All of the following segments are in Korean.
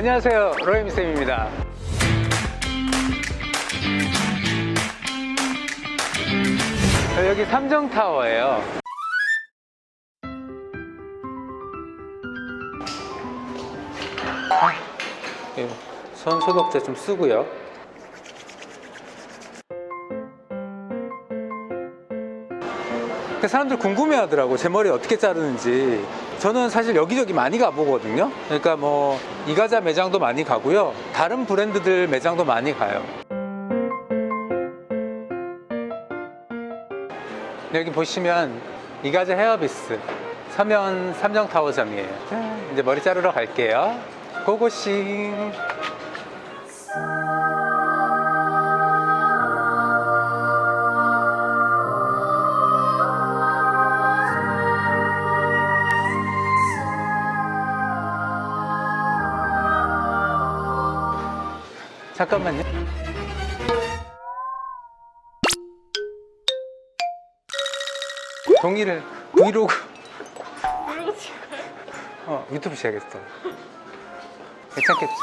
안녕하세요. 로이미쌤입니다. 저 여기 삼정타워예요. 예, 손 소독제 좀 쓰고요. 사람들 궁금해 하더라고. 제 머리 어떻게 자르는지. 저는 사실 여기저기 많이 가보거든요. 그러니까 뭐, 이가자 매장도 많이 가고요. 다른 브랜드들 매장도 많이 가요. 여기 보시면 이가자 헤어비스 서면 삼정타워점이에요. 자, 이제 머리 자르러 갈게요. 고고싱. 잠깐만요. 종이를 브이로그 이러고 찍어요. 어, 유튜브 시작했어. 괜찮겠죠?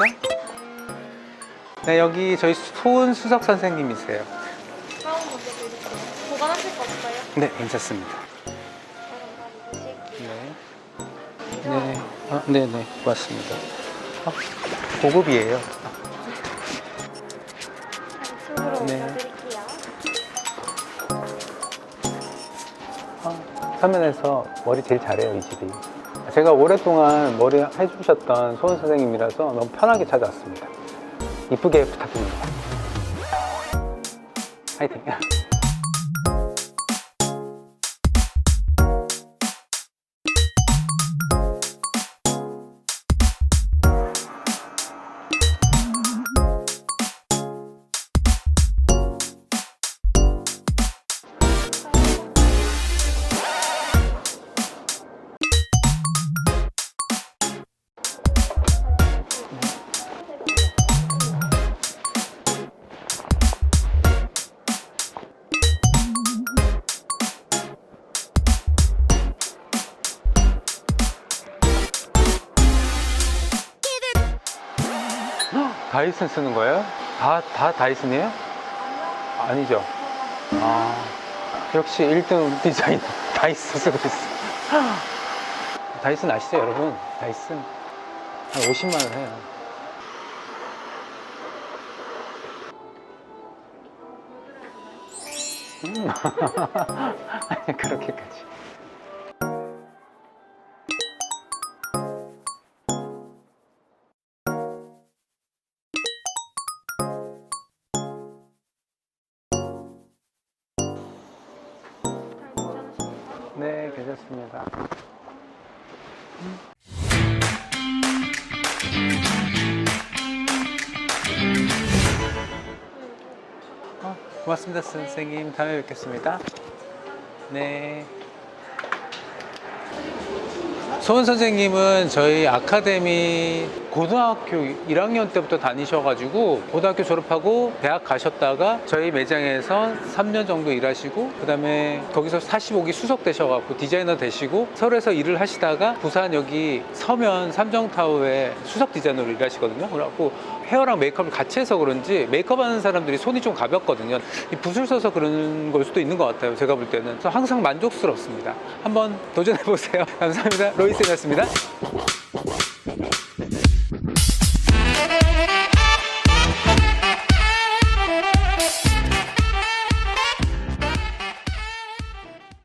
네, 여기 저희 소은 수석 선생님이세요. 다운 먼저 드릴게요. 보관하실 거 없어요? 네, 괜찮습니다. 네. 네, 아, 네, 네, 고맙습니다. 아, 고급이에요. 아, 화면에서 머리 제일 잘해요, 이 집이. 제가 오랫동안 머리 해주셨던 소은 선생님이라서 너무 편하게 찾아왔습니다. 이쁘게 부탁드립니다. 화이팅! 다이슨 쓰는 거예요? 다, 다 다이슨이에요? 아니죠. 아, 역시 1등 디자인 다이슨 쓰고 있어. 다이슨 아시죠, 여러분? 다이슨. 한 50만원 해요. 음. 그렇게까지. 네, 괜찮습니다. 어, 고맙습니다, 선생님. 다음에 뵙겠습니다. 네. 소은 선생님은 저희 아카데미 고등학교 1학년 때부터 다니셔가지고 고등학교 졸업하고 대학 가셨다가 저희 매장에서 3년 정도 일하시고 그 다음에 거기서 45기 수석 되셔갖고 디자이너 되시고 서울에서 일을 하시다가 부산 여기 서면 삼정타워에 수석 디자이너로 일하시거든요. 그래갖고 헤어랑 메이크업을 같이 해서 그런지 메이크업 하는 사람들이 손이 좀 가볍거든요. 이 붓을 써서 그런 걸 수도 있는 것 같아요. 제가 볼 때는. 그래서 항상 만족스럽습니다. 한번 도전해보세요. 감사합니다. 로이쌤이었습니다.